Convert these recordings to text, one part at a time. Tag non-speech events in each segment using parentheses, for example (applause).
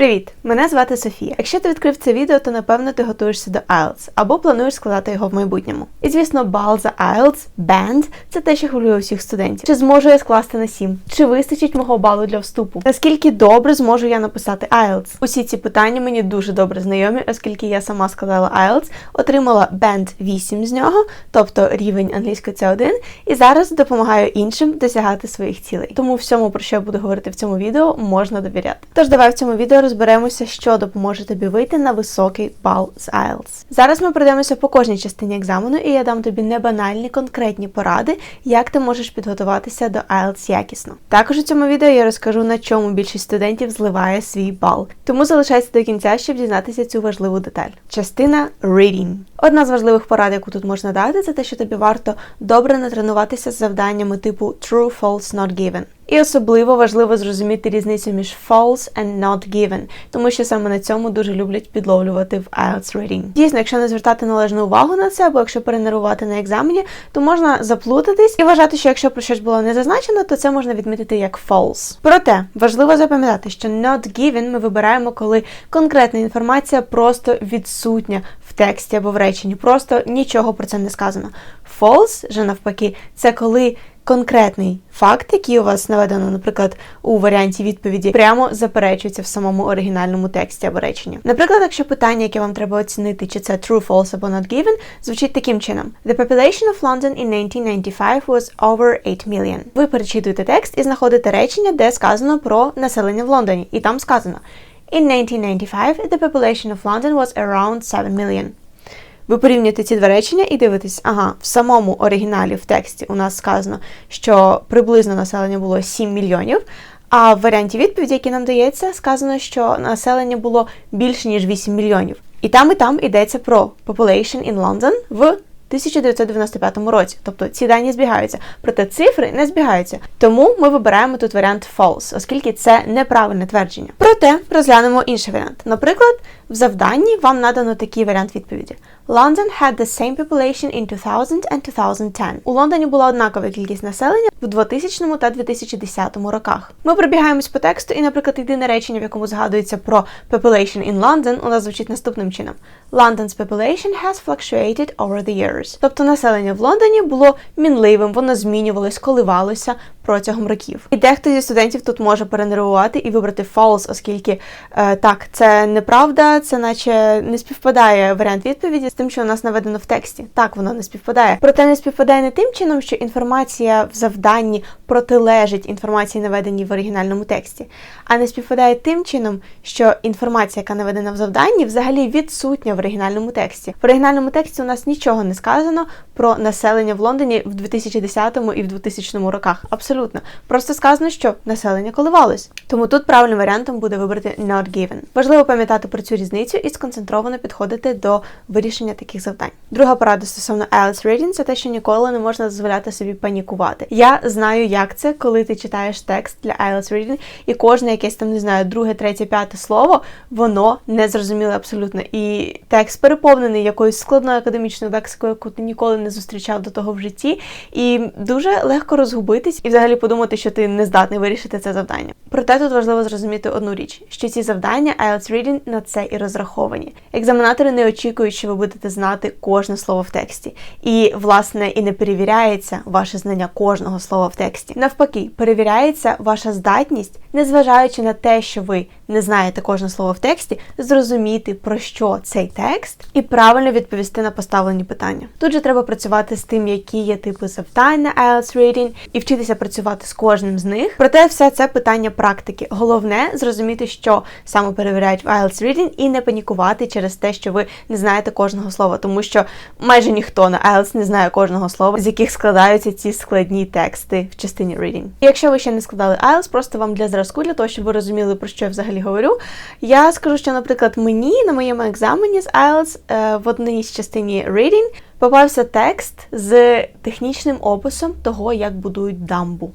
Привіт! Мене звати Софія. Якщо ти відкрив це відео, то напевно ти готуєшся до IELTS або плануєш складати його в майбутньому. І звісно, бал за IELTS, Band – це те, що хвилює всіх студентів. Чи зможу я скласти на 7? Чи вистачить мого балу для вступу? Наскільки добре зможу я написати IELTS? Усі ці питання мені дуже добре знайомі, оскільки я сама складала IELTS, отримала Band 8 з нього, тобто рівень англійської C1, і зараз допомагаю іншим досягати своїх цілей. Тому всьому, про що я буду говорити в цьому відео, можна довіряти. Тож давай в цьому відео розберемося, що допоможе тобі вийти на високий бал з IELTS. Зараз ми пройдемося по кожній частині екзамену, і я дам тобі небанальні конкретні поради, як ти можеш підготуватися до IELTS якісно. Також у цьому відео я розкажу, на чому більшість студентів зливає свій бал. Тому залишайся до кінця, щоб дізнатися цю важливу деталь. Частина Reading. Одна з важливих порад, яку тут можна дати, це те, що тобі варто добре натренуватися з завданнями типу True, False, Not Given. І особливо важливо зрозуміти різницю між false and not given, тому що саме на цьому дуже люблять підловлювати в IELTS reading. Дійсно, якщо не звертати належну увагу на це, або якщо перенервувати на екзамені, то можна заплутатись і вважати, що якщо про щось було не зазначено, то це можна відмітити як false. Проте важливо запам'ятати, що not given ми вибираємо, коли конкретна інформація просто відсутня в тексті або в реченні, просто нічого про це не сказано. False же навпаки, це коли конкретний факт, який у вас наведено, наприклад, у варіанті відповіді, прямо заперечується в самому оригінальному тексті або реченні. Наприклад, якщо питання, яке вам треба оцінити, чи це true, false або not given, звучить таким чином: The population of London in 1995 was over 8 million. Ви перечитуєте текст і знаходите речення, де сказано про населення в Лондоні, і там сказано. In 1995, the population of London was around 7 million. Ви порівнюєте ці два речення і дивитесь, ага, в самому оригіналі в тексті у нас сказано, що приблизно населення було 7 мільйонів. А в варіанті відповіді, який нам дається, сказано, що населення було більше ніж 8 мільйонів. І там, і там йдеться про population in London в 1995 році. Тобто ці дані збігаються, проте цифри не збігаються. Тому ми вибираємо тут варіант false, оскільки це неправильне твердження. Проте розглянемо інший варіант. Наприклад, в завданні вам надано такий варіант відповіді: London had the same population in 2000 and 2010. У Лондоні була однакова кількість населення в 2000 та 2010 роках. Ми пробігаємось по тексту, і, наприклад, єдине речення, в якому згадується про population in London, у нас звучить наступним чином: London's population has fluctuated over the years. Тобто населення в Лондоні було мінливим, воно змінювалось, коливалося протягом років. І дехто зі студентів тут може перенервувати і вибрати false, оскільки е, так, це неправда, це наче не співпадає варіант відповіді тим, що у нас наведено в тексті. Так, воно не співпадає. Проте не співпадає не тим чином, що інформація в завданні протилежить інформації, наведеній в оригінальному тексті, а не співпадає тим чином, що інформація, яка наведена в завданні, взагалі відсутня в оригінальному тексті. В оригінальному тексті у нас нічого не сказано про населення в Лондоні в 2010 і в 2000 роках. Абсолютно. Просто сказано, що населення коливалось. Тому тут правильним варіантом буде вибрати not given. Важливо пам'ятати про цю різницю і сконцентровано підходити до вирішення таких завдань. Друга порада стосовно IELTS Reading – це те, що ніколи не можна дозволяти собі панікувати. Я знаю, як це, коли ти читаєш текст для IELTS Reading, і кожне якесь там не знаю, друге, третє, п'яте слово, воно не зрозуміле абсолютно. І текст переповнений якоюсь складною академічною лексикою, яку ти ніколи не зустрічав до того в житті, і дуже легко розгубитись і взагалі подумати, що ти не здатний вирішити це завдання. Проте тут важливо зрозуміти одну річ: що ці завдання IELTS Reading на це і розраховані. Екзаменатори не очікують, що ви будете знати кожне слово в тексті, і власне і не перевіряється ваше знання кожного слова в тексті. Навпаки, перевіряється ваша здатність, незважаючи на те, що ви не знаєте кожне слово в тексті, зрозуміти про що цей текст і правильно відповісти на поставлені питання. Тут же треба працювати з тим, які є типи завдань на IELTS Reading, і вчитися працювати з кожним з них. Проте все це питання практики. Головне зрозуміти, що саме перевіряють в IELTS Reading, і не панікувати через те, що ви не знаєте кожного слова, тому що майже ніхто на IELTS не знає кожного слова, з яких складаються ці складні тексти в частині reading. І якщо ви ще не складали IELTS, просто вам для зразку, для того, щоб ви розуміли, про що я взагалі говорю, я скажу, що, наприклад, мені на моєму екзамені з IELTS е, в одній з частині reading попався текст з технічним описом того, як будують дамбу.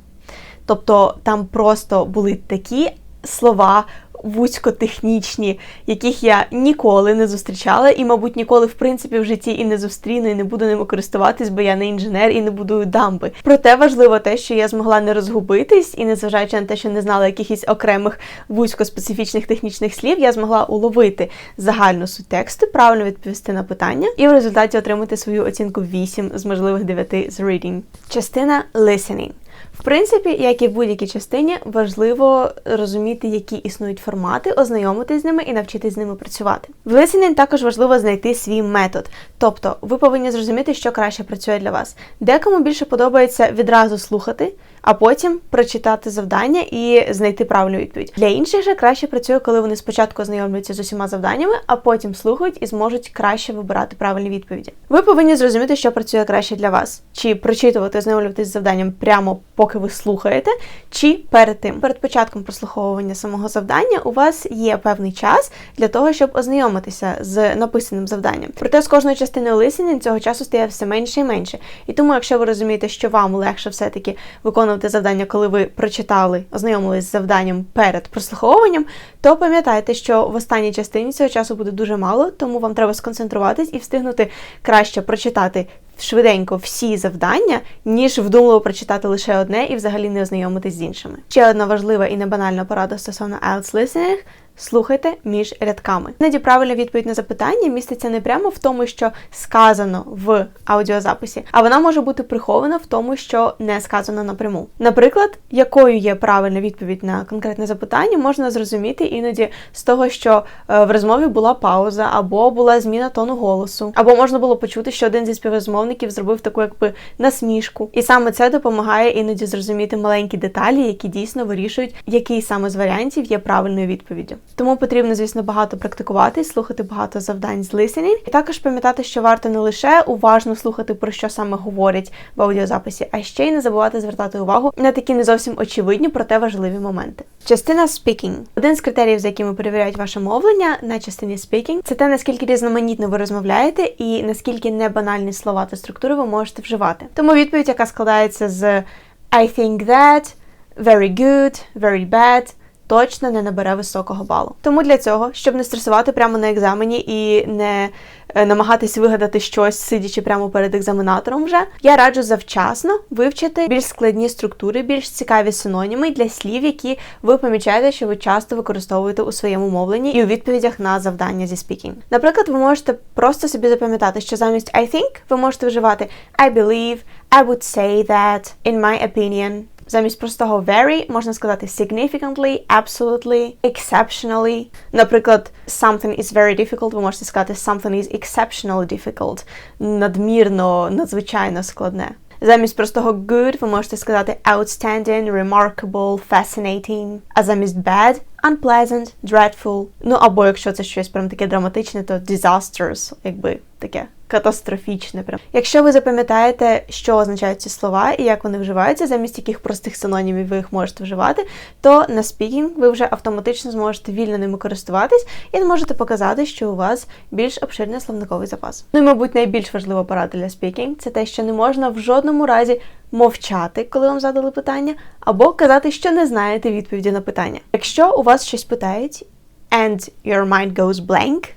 Тобто там просто були такі слова вузькотехнічні, яких я ніколи не зустрічала, і, мабуть, ніколи в принципі в житті і не зустріну, і не буду ними користуватись, бо я не інженер і не будую дамби. Проте важливо те, що я змогла не розгубитись, і незважаючи на те, що не знала якихось окремих вузькоспецифічних технічних слів, я змогла уловити загальну суть тексту, правильно відповісти на питання, і в результаті отримати свою оцінку 8 з можливих 9 з reading. Частина listening. В принципі, як і в будь-якій частині, важливо розуміти, які існують формати, ознайомитись з ними і навчитись з ними працювати. В listening також важливо знайти свій метод, тобто ви повинні зрозуміти, що краще працює для вас. Декому більше подобається відразу слухати а потім прочитати завдання і знайти правильну відповідь. Для інших же краще працює, коли вони спочатку ознайомлюються з усіма завданнями, а потім слухають і зможуть краще вибирати правильні відповіді. Ви повинні зрозуміти, що працює краще для вас, чи прочитувати, ознайомлюватись з завданням прямо поки ви слухаєте, чи перед тим. Перед початком прослуховування самого завдання у вас є певний час для того, щоб ознайомитися з написаним завданням. Проте з кожною частиною listening цього часу стає все менше і менше. І тому, якщо ви розумієте, що вам легше все-таки виконувати виконувати завдання, коли ви прочитали, ознайомились з завданням перед прослуховуванням, то пам'ятайте, що в останній частині цього часу буде дуже мало, тому вам треба сконцентруватись і встигнути краще прочитати. Швиденько всі завдання, ніж вдумливо прочитати лише одне і взагалі не ознайомитись з іншими. Ще одна важлива і небанальна порада стосовно IELTS listening – Слухайте між рядками. Іноді правильна відповідь на запитання міститься не прямо в тому, що сказано в аудіозаписі, а вона може бути прихована в тому, що не сказано напряму. Наприклад, якою є правильна відповідь на конкретне запитання, можна зрозуміти іноді з того, що е, в розмові була пауза, або була зміна тону голосу, або можна було почути, що один зі співрозмовників зробив таку, якби насмішку. І саме це допомагає іноді зрозуміти маленькі деталі, які дійсно вирішують, який саме з варіантів є правильною відповіддю. Тому потрібно, звісно, багато практикуватись, слухати багато завдань з listening. І також пам'ятати, що варто не лише уважно слухати, про що саме говорять в аудіозаписі, а ще й не забувати звертати увагу на такі не зовсім очевидні, проте важливі моменти. Частина speaking. Один з критеріїв, за якими перевіряють ваше мовлення на частині speaking, це те, наскільки різноманітно ви розмовляєте і наскільки небанальні слова та структури ви можете вживати. Тому відповідь, яка складається з I think that, very good, very bad – точно не набере високого балу. Тому для цього, щоб не стресувати прямо на екзамені і не е, намагатись вигадати щось, сидячи прямо перед екзаменатором, вже я раджу завчасно вивчити більш складні структури, більш цікаві синоніми для слів, які ви помічаєте, що ви часто використовуєте у своєму мовленні і у відповідях на завдання зі speaking. Наприклад, ви можете просто собі запам'ятати, що замість I think ви можете вживати I believe, I would say that, in my opinion. Замість простого very можна сказати significantly, absolutely, exceptionally. Наприклад, something is very difficult, ви можете сказати something is exceptionally difficult, надмірно, надзвичайно складне. Замість простого good ви можете сказати outstanding, remarkable, fascinating. А замість bad unpleasant, dreadful. Ну або якщо це щось прям таке драматичне, то disastrous, якби таке катастрофічне. Прям. Якщо ви запам'ятаєте, що означають ці слова і як вони вживаються, замість яких простих синонімів ви їх можете вживати, то на спікінг ви вже автоматично зможете вільно ними користуватись і зможете показати, що у вас більш обширний словниковий запас. Ну і, мабуть, найбільш важлива порада для спікінг це те, що не можна в жодному разі мовчати, коли вам задали питання, або казати, що не знаєте відповіді на питання. Якщо у вас щось питають, and your mind goes blank,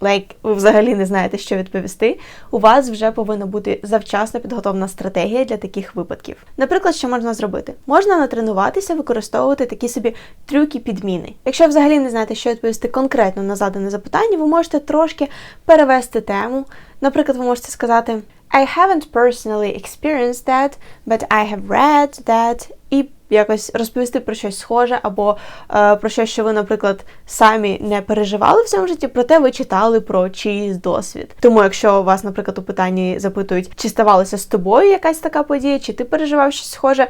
like, ви взагалі не знаєте, що відповісти, у вас вже повинна бути завчасно підготовлена стратегія для таких випадків. Наприклад, що можна зробити? Можна натренуватися, використовувати такі собі трюки підміни. Якщо взагалі не знаєте, що відповісти конкретно на задане запитання, ви можете трошки перевести тему. Наприклад, ви можете сказати I haven't personally experienced that, but I have read that і якось розповісти про щось схоже, або е, про щось, що ви, наприклад, самі не переживали в цьому житті, проте ви читали про чийсь досвід. Тому, якщо вас, наприклад, у питанні запитують, чи ставалася з тобою якась така подія, чи ти переживав щось схоже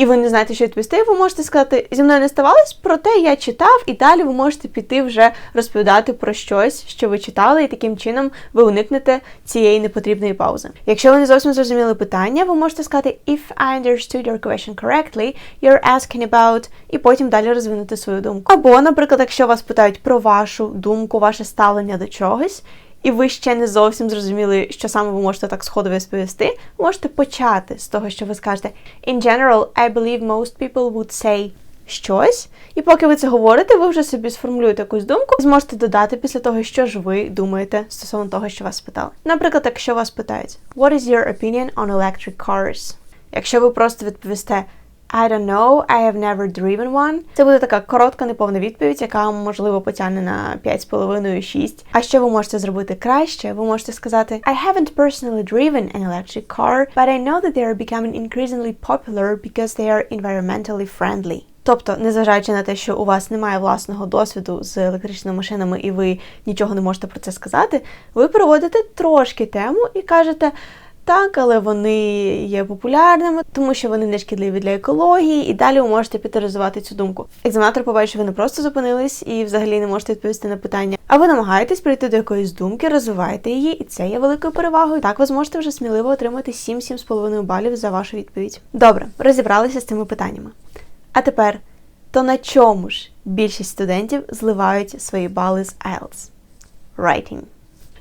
і ви не знаєте, що відповісти, ви можете сказати, зі мною не ставалось, проте я читав, і далі ви можете піти вже розповідати про щось, що ви читали, і таким чином ви уникнете цієї непотрібної паузи. Якщо ви не зовсім зрозуміли питання, ви можете сказати If I understood your question correctly, you're asking about, і потім далі розвинути свою думку. Або, наприклад, якщо вас питають про вашу думку, ваше ставлення до чогось і ви ще не зовсім зрозуміли, що саме ви можете так сходу розповісти, можете почати з того, що ви скажете. In general, I believe most people would say, щось, і поки ви це говорите, ви вже собі сформулюєте якусь думку зможете додати після того, що ж ви думаєте стосовно того, що вас спитали. Наприклад, якщо вас питають What is your opinion on electric cars? Якщо ви просто відповісте I don't know, I have never driven one. Це буде така коротка, неповна відповідь, яка можливо потягне на 5,5-6. А що ви можете зробити краще? Ви можете сказати I haven't personally driven an electric car, but I know that they are becoming increasingly popular because they are environmentally friendly. Тобто, незважаючи на те, що у вас немає власного досвіду з електричними машинами і ви нічого не можете про це сказати, ви проводите трошки тему і кажете. Так, але вони є популярними, тому що вони не шкідливі для екології, і далі ви можете підтвердити цю думку. Екзаменатор побачить, що ви не просто зупинились і взагалі не можете відповісти на питання, а ви намагаєтесь прийти до якоїсь думки, розвиваєте її, і це є великою перевагою. Так ви зможете вже сміливо отримати 7-7,5 балів за вашу відповідь. Добре, розібралися з цими питаннями. А тепер, то на чому ж більшість студентів зливають свої бали з IELTS? Writing.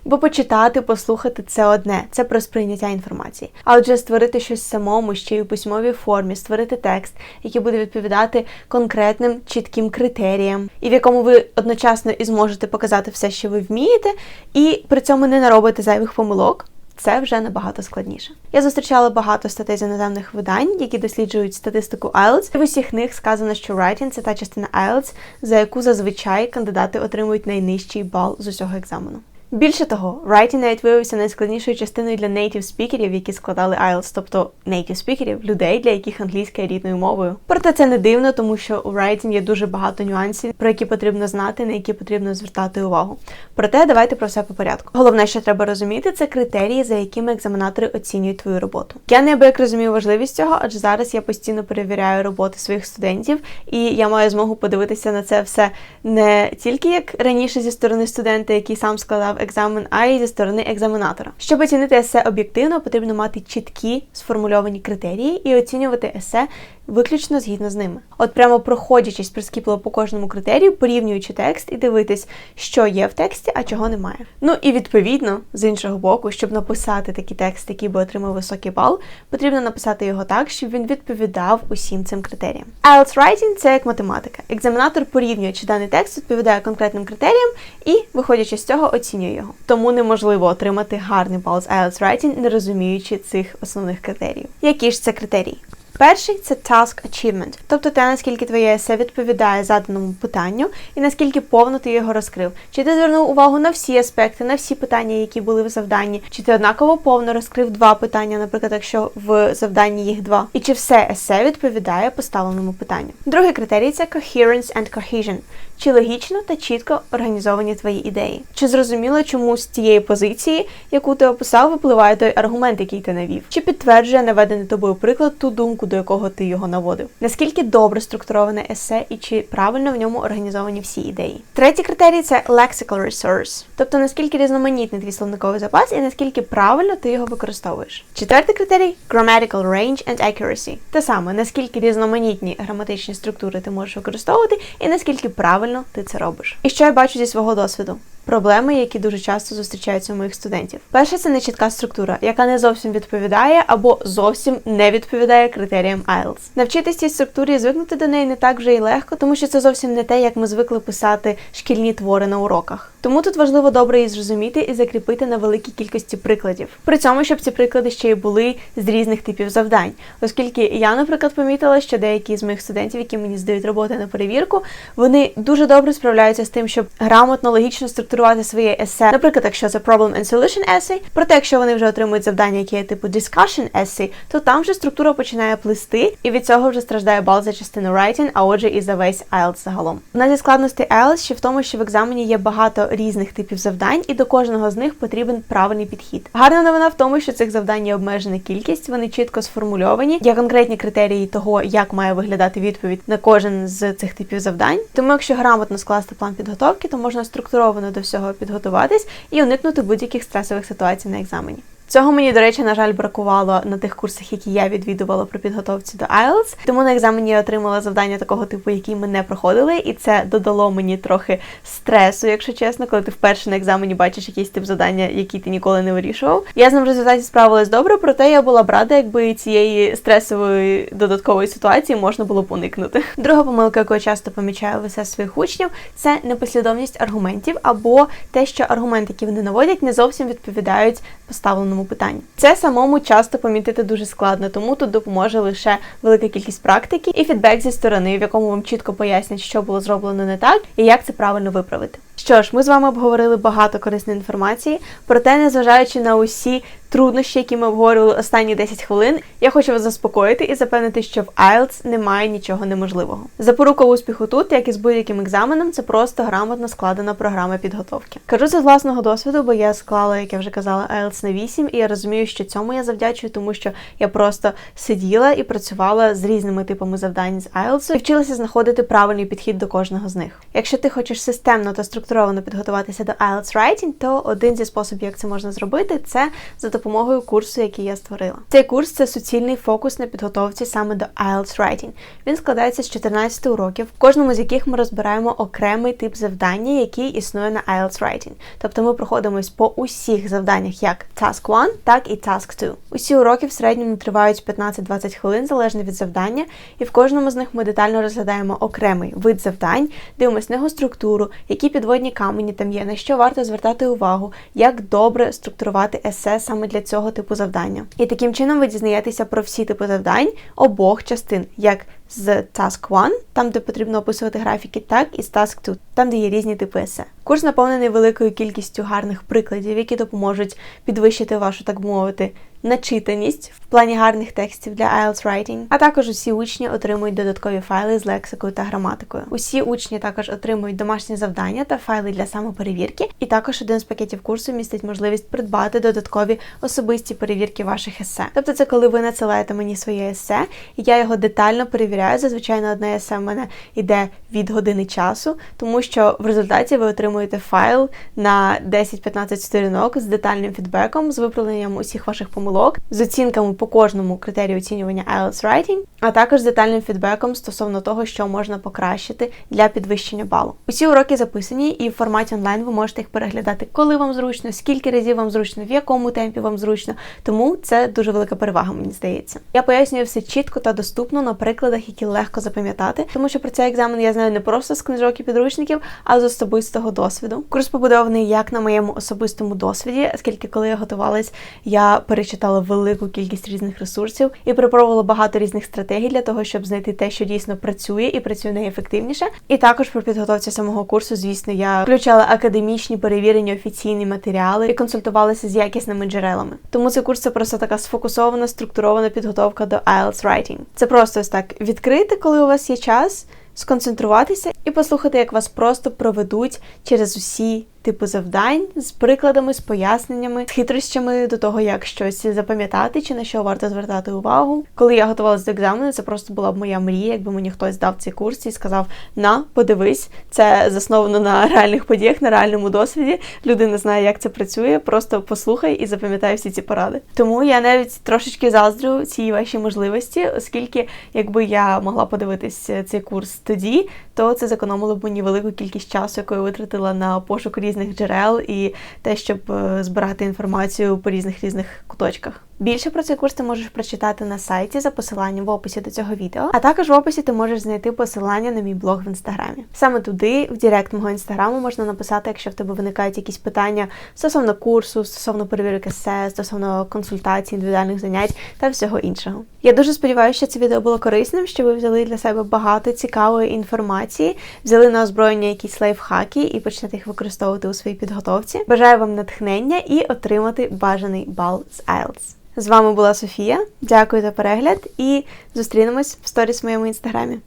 Бо почитати, послухати це одне, це про сприйняття інформації. А отже, створити щось самому, ще й у письмовій формі, створити текст, який буде відповідати конкретним чітким критеріям, і в якому ви одночасно і зможете показати все, що ви вмієте, і при цьому не наробите зайвих помилок. Це вже набагато складніше. Я зустрічала багато статей з іноземних видань, які досліджують статистику IELTS. І в усіх них сказано, що writing – це та частина IELTS, за яку зазвичай кандидати отримують найнижчий бал з усього екзамену. Більше того, writing навіть виявився найскладнішою частиною для native спікерів, які складали IELTS, тобто native спікерів, людей, для яких англійська є рідною мовою. Проте це не дивно, тому що у writing є дуже багато нюансів, про які потрібно знати, на які потрібно звертати увагу. Проте давайте про все по порядку. Головне, що треба розуміти, це критерії, за якими екзаменатори оцінюють твою роботу. Я неабияк розумію важливість цього, адже зараз я постійно перевіряю роботи своїх студентів, і я маю змогу подивитися на це все не тільки як раніше зі сторони студента, який сам складав екзамен, а й зі сторони екзаменатора. Щоб оцінити есе об'єктивно, потрібно мати чіткі сформульовані критерії і оцінювати есе виключно згідно з ними. От прямо проходячись прискіпливо по кожному критерію, порівнюючи текст і дивитись, що є в тексті, а чого немає. Ну і відповідно, з іншого боку, щоб написати такий текст, який би отримав високий бал, потрібно написати його так, щоб він відповідав усім цим критеріям. IELTS Writing – це як математика. Екзаменатор порівнює, чи даний текст відповідає конкретним критеріям, і, виходячи з цього, оцінює його. Тому неможливо отримати гарний бал з IELTS Writing, не розуміючи цих основних критеріїв. Які ж це критерії? Перший це task achievement, тобто те, наскільки твоє есе відповідає заданому питанню і наскільки повно ти його розкрив. Чи ти звернув увагу на всі аспекти, на всі питання, які були в завданні, чи ти однаково повно розкрив два питання, наприклад, якщо в завданні їх два, і чи все есе відповідає поставленому питанню. Другий критерій це coherence and cohesion. Чи логічно та чітко організовані твої ідеї? Чи зрозуміло, чому з тієї позиції, яку ти описав, випливає той аргумент, який ти навів? Чи підтверджує наведений тобою приклад ту думку, до якого ти його наводив? Наскільки добре структуроване есе і чи правильно в ньому організовані всі ідеї? Третій критерій це lexical resource, тобто наскільки різноманітний твій словниковий запас і наскільки правильно ти його використовуєш. Четвертий критерій grammatical range and accuracy. Те саме, наскільки різноманітні граматичні структури ти можеш використовувати, і наскільки правильно ти це робиш. І що я бачу зі свого досвіду? Проблеми, які дуже часто зустрічаються у моїх студентів. Перше, це нечітка структура, яка не зовсім відповідає або зовсім не відповідає критеріям IELTS. Навчитись цій структурі і звикнути до неї не так вже й легко, тому що це зовсім не те, як ми звикли писати шкільні твори на уроках. Тому тут важливо добре її зрозуміти і закріпити на великій кількості прикладів. При цьому, щоб ці приклади ще й були з різних типів завдань, оскільки я, наприклад, помітила, що деякі з моїх студентів, які мені здають роботи на перевірку, вони дуже добре справляються з тим, щоб грамотно, логічно структурувати своє есе. Наприклад, якщо це problem and solution essay, проте, якщо вони вже отримують завдання, які є типу discussion essay, то там вже структура починає плисти, і від цього вже страждає бал за частину writing, а отже, і за весь IELTS загалом. Одна зі складностей IELTS ще в тому, що в екзамені є багато різних типів завдань, і до кожного з них потрібен правильний підхід. Гарна новина в тому, що цих завдань є обмежена кількість, вони чітко сформульовані, є конкретні критерії того, як має виглядати відповідь на кожен з цих типів завдань. Тому, якщо грамотно скласти план підготовки, то можна структуровано до всього підготуватись і уникнути будь-яких стресових ситуацій на екзамені. Цього мені, до речі, на жаль, бракувало на тих курсах, які я відвідувала при підготовці до IELTS. Тому на екзамені я отримала завдання такого типу, які ми не проходили, і це додало мені трохи стресу, якщо чесно, коли ти вперше на екзамені бачиш якийсь тип завдання, які ти ніколи не вирішував. Я з ним в результаті справилась добре, проте я була б рада, якби цієї стресової додаткової ситуації можна було б уникнути. (laughs) Друга помилка, яку я часто помічаю в своїх учнів, це непослідовність аргументів або те, що аргументи, які вони наводять, не зовсім відповідають поставленому питанню. Це самому часто помітити дуже складно, тому тут допоможе лише велика кількість практики і фідбек зі сторони, в якому вам чітко пояснять, що було зроблено не так і як це правильно виправити. Що ж, ми з вами обговорили багато корисної інформації, проте, незважаючи на усі труднощі, які ми обговорювали останні 10 хвилин, я хочу вас заспокоїти і запевнити, що в IELTS немає нічого неможливого. Запорука успіху тут, як і з будь-яким екзаменом, це просто грамотно складена програма підготовки. Кажу це з власного досвіду, бо я склала, як я вже казала, IELTS на 8, і я розумію, що цьому я завдячую, тому що я просто сиділа і працювала з різними типами завдань з IELTS і вчилася знаходити правильний підхід до кожного з них. Якщо ти хочеш системно та структуровано підготуватися до IELTS Writing, то один зі способів, як це можна зробити, це за допомогою курсу, який я створила. Цей курс це суцільний фокус на підготовці саме до IELTS Writing. Він складається з 14 уроків, в кожному з яких ми розбираємо окремий тип завдання, який існує на IELTS Writing. Тобто ми проходимось по усіх завданнях, як Task 1, так і Task 2. Усі уроки в середньому тривають 15-20 хвилин залежно від завдання, і в кожному з них ми детально розглядаємо окремий вид завдань, дивимося на його структуру, які підводні камені там є, на що варто звертати увагу, як добре структурувати есе саме для цього типу завдання. І таким чином ви дізнаєтеся про всі типи завдань обох частин, як з Task 1, там де потрібно описувати графіки, так і з Task 2, там де є різні типи есе. Курс наповнений великою кількістю гарних прикладів, які допоможуть підвищити вашу, так мовити, начитаність в плані гарних текстів для IELTS Writing, а також усі учні отримують додаткові файли з лексикою та граматикою. Усі учні також отримують домашні завдання та файли для самоперевірки, і також один з пакетів курсу містить можливість придбати додаткові особисті перевірки ваших есе. Тобто, це коли ви надсилаєте мені своє есе, і я його детально перевіряю. Зазвичай одне есе в мене йде від години часу, тому що в результаті ви отримуєте файл на 10-15 сторінок з детальним фідбеком, з виправленням усіх ваших помилок помилок з оцінками по кожному критерію оцінювання IELTS Writing, а також з детальним фідбеком стосовно того, що можна покращити для підвищення балу. Усі уроки записані, і в форматі онлайн ви можете їх переглядати, коли вам зручно, скільки разів вам зручно, в якому темпі вам зручно. Тому це дуже велика перевага, мені здається. Я пояснюю все чітко та доступно на прикладах, які легко запам'ятати, тому що про цей екзамен я знаю не просто з книжок і підручників, а з особистого досвіду. Курс побудований як на моєму особистому досвіді, оскільки коли я готувалась, я перечитала читала велику кількість різних ресурсів і припробувала багато різних стратегій для того, щоб знайти те, що дійсно працює і працює найефективніше. І також при підготовці самого курсу, звісно, я включала академічні перевірені офіційні матеріали і консультувалася з якісними джерелами. Тому цей курс це просто така сфокусована, структурована підготовка до IELTS Writing. Це просто ось так відкрити, коли у вас є час, сконцентруватися і послухати, як вас просто проведуть через усі типу завдань з прикладами, з поясненнями, з хитрощами до того, як щось запам'ятати чи на що варто звертати увагу. Коли я готувалася до екзамену, це просто була б моя мрія, якби мені хтось дав цей курс і сказав: на, подивись, це засновано на реальних подіях, на реальному досвіді. Людина знає, як це працює. Просто послухай і запам'ятай всі ці поради. Тому я навіть трошечки заздрю цій вашій можливості, оскільки, якби я могла подивитись цей курс тоді, то це зекономило б мені велику кількість часу, яку я витратила на пошук різних джерел і те, щоб е, збирати інформацію по різних різних куточках. Більше про цей курс ти можеш прочитати на сайті за посиланням в описі до цього відео, а також в описі ти можеш знайти посилання на мій блог в інстаграмі. Саме туди, в Директ мого інстаграму, можна написати, якщо в тебе виникають якісь питання стосовно курсу, стосовно перевірки есе, стосовно консультацій, індивідуальних занять та всього іншого. Я дуже сподіваюся, що це відео було корисним, що ви взяли для себе багато цікавої інформації, взяли на озброєння якісь лайфхаки і почнете їх використовувати у своїй підготовці. Бажаю вам натхнення і отримати бажаний бал з IELTS. З вами була Софія. Дякую за перегляд і зустрінемось в сторіс в моєму інстаграмі.